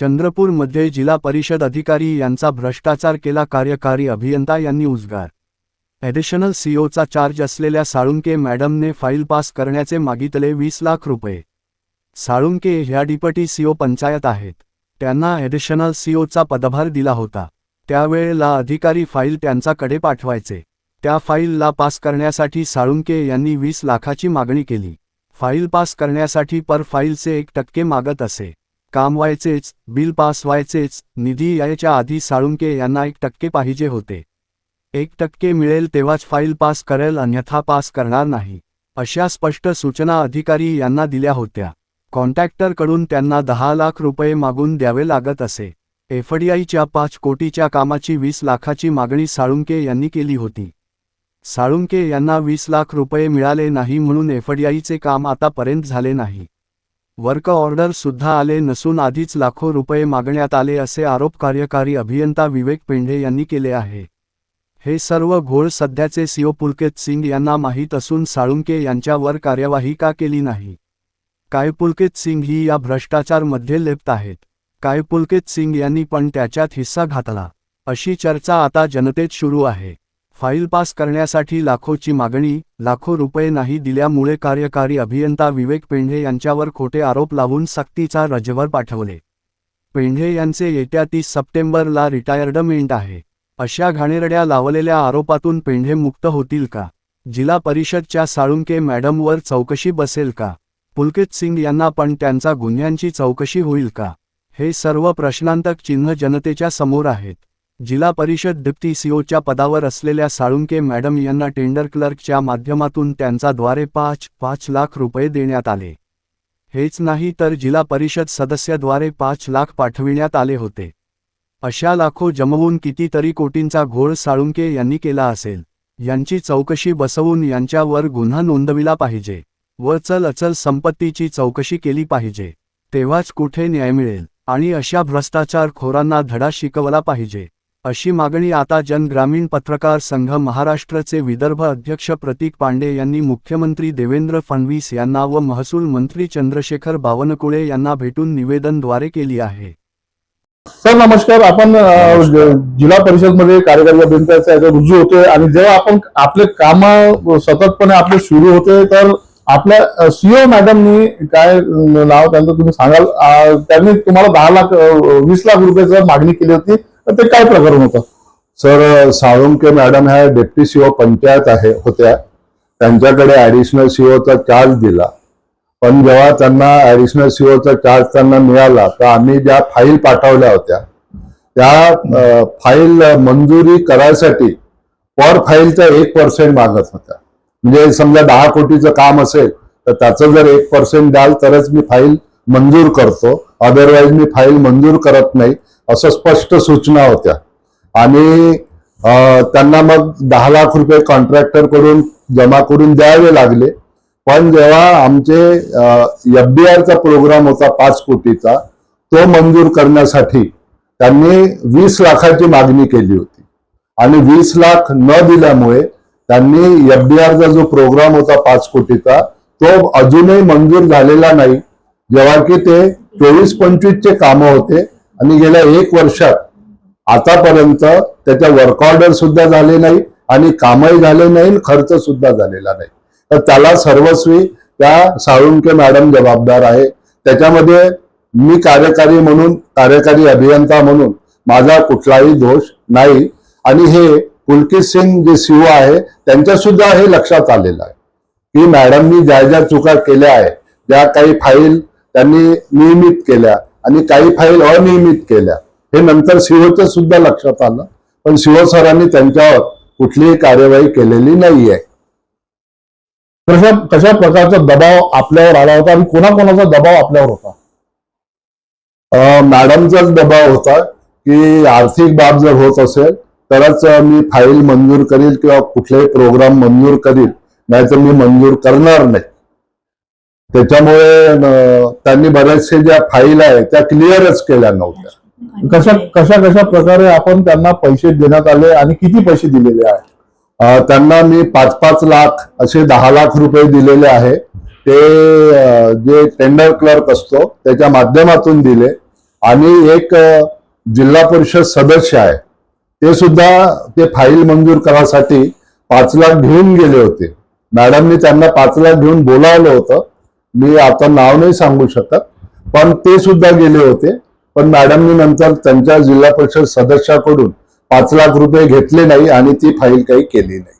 चंद्रपूरमध्ये जिल्हा परिषद अधिकारी यांचा भ्रष्टाचार केला कार्यकारी अभियंता यांनी उद्गार ॲडिशनल सीओचा चार्ज असलेल्या साळुंके मॅडमने फाईल पास करण्याचे मागितले वीस लाख रुपये. साळुंके ह्या डिपटी सीओ पंचायत आहेत. त्यांना ॲडिशनल सीओचा पदभार दिला होता. त्यावेळेला अधिकारी फाईल त्यांच्याकडे पाठवायचे. त्या फाईलला पास करण्यासाठी साळुंके यांनी वीस लाखाची मागणी केली. फाईल पास करण्यासाठी पर फाईलचे एक टक्के मागत असे. काम व्हायचेच बिल पास व्हायचेच निधी यायच्या आधी साळुंके यांना एक टक्के पाहिजे होते. एक टक्के मिळेल तेव्हाच फाईल पास करेल अन्यथा पास करणार नाही. अशा स्पष्ट सूचना अधिकारी यांना दिल्या होत्या. कॉन्ट्रॅक्टरकडून त्यांना दहा लाख रुपये मागून द्यावे लागत असे. एफडीआयच्या पाच कोटीच्या कामाची वीस लाखाची मागणी साळुंके यांनी केली होती. साळुंके यांना वीस लाख रुपये मिळाले नाही म्हणून एफडीआयचे काम आतापर्यंत झाले नाही. वर्क ऑर्डर सुद्धा आले नसून आधीच लाखो रुपये मागण्यात आले असे आरोप कार्यकारी अभियंता विवेक पेंढे यांनी केले आहे. हे सर्व घोळ सध्याचे सीओ पुलकेत सिंग यांना माहीत असून साळुंके यांच्यावर कार्यवाही का केली नाही? काय पुलकेत सिंग ही या भ्रष्टाचारमध्ये लेप्त आहेत? काय पुलकेत सिंग यांनी पण त्याच्यात हिस्सा घातला? अशी चर्चा आता जनतेत सुरू आहे. फाईल पास करण्यासाठी लाखोची मागणी लाखो रुपये नाही दिल्यामुळे कार्यकारी अभियंता विवेक पेंढे यांच्यावर खोटे आरोप लावून सक्तीचा रजेवर पाठवले. पेंढे यांचे येत्या तीस सप्टेंबरला रिटायर्डमेंट आहे. अशा घाणेरड्या लावलेल्या आरोपातून पेंढे मुक्त होतील का? जिल्हा परिषदच्या साळुंके मॅडमवर चौकशी बसेल का? पुलकित सिंग यांना पण त्यांचा गुन्ह्यांची चौकशी होईल का? हे सर्व प्रश्नांतक चिन्ह जनतेच्या समोर आहेत. जिल्हा परिषद डिप्टी सीओच्या पदावर असलेल्या साळुंके मॅडम यांना टेंडर क्लर्कच्या माध्यमातून त्यांचाद्वारे पाच पाच लाख रुपये देण्यात आले. हेच नाही तर जिल्हा परिषद सदस्याद्वारे पाच लाख पाठविण्यात आले होते. अशा लाखो जमवून कितीतरी कोटींचा घोळ साळुंके यांनी केला असेल. यांची चौकशी बसवून यांच्यावर गुन्हा नोंदविला पाहिजे व चल अचल संपत्तीची चौकशी केली पाहिजे. तेव्हाच कुठे न्याय मिळेल आणि अशा भ्रष्टाचार खोरांना धडा शिकवला पाहिजे. अशी मागणी आता जन ग्रामीण पत्रकार संघ महाराष्ट्रचे विदर्भ अध्यक्ष प्रतीक पांडे यांनी मुख्यमंत्री देवेंद्र फडणवीस यांना व महसूल मंत्री चंद्रशेखर बावनकुळे यांना भेटून निवेदनद्वारे केली आहे. सर नमस्कार. आपण जिल्हा परिषदमध्ये कार्यकारी अभियंत्याचा याचा रुजू होतोय आणि जेव्हा आपण आपले काम सततपणे आपले सुरू होते तर आपल्या सीओ मॅडमनी काय नाव त्यांचं तुम्ही सांगाल? त्यांनी तुम्हाला दहा लाख वीस लाख रुपयाची मागणी केली होती. तर ते काय प्रकरण होतं? सर साळुंके मॅडम ह्या डेप्टी सीओ पंचायत आहे होत्या. त्यांच्याकडे ऍडिशनल सीओचा चार्ज दिला. पण जेव्हा त्यांना ऍडिशनल सीओचा चार्ज त्यांना मिळाला तर आम्ही ज्या फाईल पाठवल्या होत्या त्या फाईल मंजुरी करायसाठी पर फाईलचा एक पर्सेंट मागत होत्या. म्हणजे समजा दहा कोटीचं काम असेल तर त्याचं जर एक पर्सेंट द्याल तरच मी फाईल मंजूर करतो. अदरवाईज मी फाईल मंजूर करत नाही. असं स्पष्ट सूचना होत्या. आणि त्यांना मग दहा लाख रुपये कॉन्ट्रॅक्टरकडून जमा करून द्यावे लागले. पण जेव्हा आमचे एफ डी आरचा प्रोग्राम होता पाच कोटीचा तो मंजूर करण्यासाठी त्यांनी वीस लाखाची मागणी केली होती. आणि वीस लाख न दिल्यामुळे त्यांनी एफ डी आरचा जो प्रोग्राम होता पाच कोटीचा तो अजूनही मंजूर झालेला नाही. जेव्हा की ते चोवीस पंचवीसचे कामं होते. आणि गेल्या एक वर्षात आतापर्यंत त्याच्या वर्क ऑर्डर सुद्धा झाले नाही आणि कामही झाले नाही खर्च सुद्धा झालेला नाही. तर त्याला सर्वस्वी त्या साळुंके मॅडम जबाबदार आहे. त्याच्यामध्ये मी कार्यकारी म्हणून कार्यकारी अभियंता म्हणून माझा कुठलाही दोष नाही. आणि हे पुलकित सिंग जे सीओ आहे त्यांच्या सुद्धा हे लक्षात आलेलं आहे. की मॅडमनी ज्या ज्या चुका केल्या आहे ज्या काही फाईल त्यांनी नियमित केल्या आणि काही फाईल अनियमित केल्या. हे नंतर सीओचं सुद्धा लक्षात आलं. पण सीओ सरांनी त्यांच्यावर कुठलीही कार्यवाही केलेली नाहीये. कशा कशा प्रकारचा दबाव आपल्यावर आला होता आणि कोणाकोणाचा दबाव आपल्यावर होता? मॅडमचाच दबाव होता की आर्थिक बाब जर होत असेल तरच मी फाईल मंजूर करील किंवा कुठलेही प्रोग्राम मंजूर करील नाहीतर मी मंजूर करणार नाही. त्याच्यामुळे त्यांनी बऱ्याचशा ज्या फाईल आहे त्या क्लिअरच केल्या नव्हत्या. कशा कशा कशा प्रकारे आपण त्यांना पैसे देण्यात आले आणि किती पैसे दिलेले आहे त्यांना मी पाच पाच लाख असे दहा लाख रुपये दिलेले आहे. ते जे टेंडर क्लर्क असतो त्याच्या माध्यमातून दिले. आणि एक जिल्हा परिषद सदस्य आहे. ते सुद्धा ते फाईल मंजूर करासाठी पाच लाख घेऊन गेले होते. मॅडमनी त्यांना पाच लाख घेऊन बोलावलं होतं. मी आता नाव नाही सांगू शकत पण ते सुद्धा गेले होते. पण मॅडमनी नंतर त्यांच्या जिल्हा परिषद सदस्याकडून पाच लाख रुपये घेतले नाही आणि ती फाईल काही केली नाही.